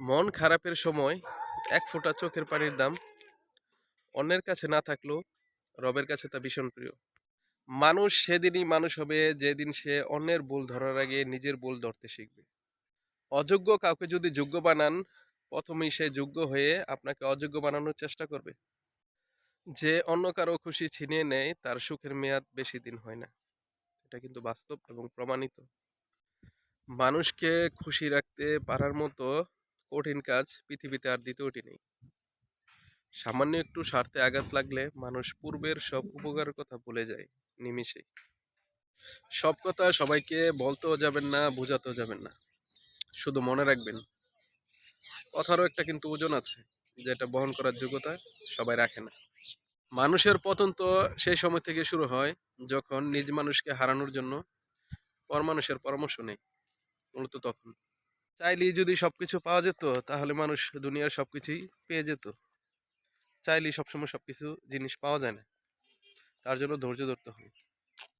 মন খারাপের সময় এক ফোঁটা চোখের পানির দাম অন্যের কাছে না থাকলেও রবের কাছে তা ভীষণ প্রিয়। মানুষ সেদিনই মানুষ হবে যেদিন সে অন্যের ভুল ধরার আগে নিজের ভুল ধরতে শিখবে। অযোগ্য কাউকে যদি যোগ্য বানান, প্রথমেই সে যোগ্য হয়ে আপনাকে অযোগ্য বানানোর চেষ্টা করবে। যে অন্য কারও খুশি ছিনিয়ে নেয়, তার সুখের মেয়াদ বেশি দিন হয় না। এটা কিন্তু বাস্তব এবং প্রমাণিত। মানুষকে খুশি রাখতে পারার মতো কঠিন কাজ পৃথিবীতে আর দ্বিতীয়টি নেই। সামান্য একটু স্বার্থে আঘাত লাগলে মানুষ পূর্বের সব উপকারের কথা ভুলে যায় নিমিষেই। সব কথা সবাইকে বলতেও যাবেন না, বোঝাতেও যাবেন না। শুধু মনে রাখবেন, কথারও একটা কিন্তু ওজন আছে যেটা বহন করার যোগ্যতা সবাই রাখে না। মানুষের পতন তো সেই সময় থেকে শুরু হয় যখন নিজ মানুষকে হারানোর জন্য পর মানুষের পরামর্শ নেই, মূলত তখন। চাইলেই যদি সব কিছু পাওয়া যেত, তাহলে মানুষ দুনিয়ার সব কিছুই পেয়ে যেত। চাইলেই সবসময় সব কিছু জিনিস পাওয়া যায় না। তার জন্য ধৈর্য ধরতে হয়।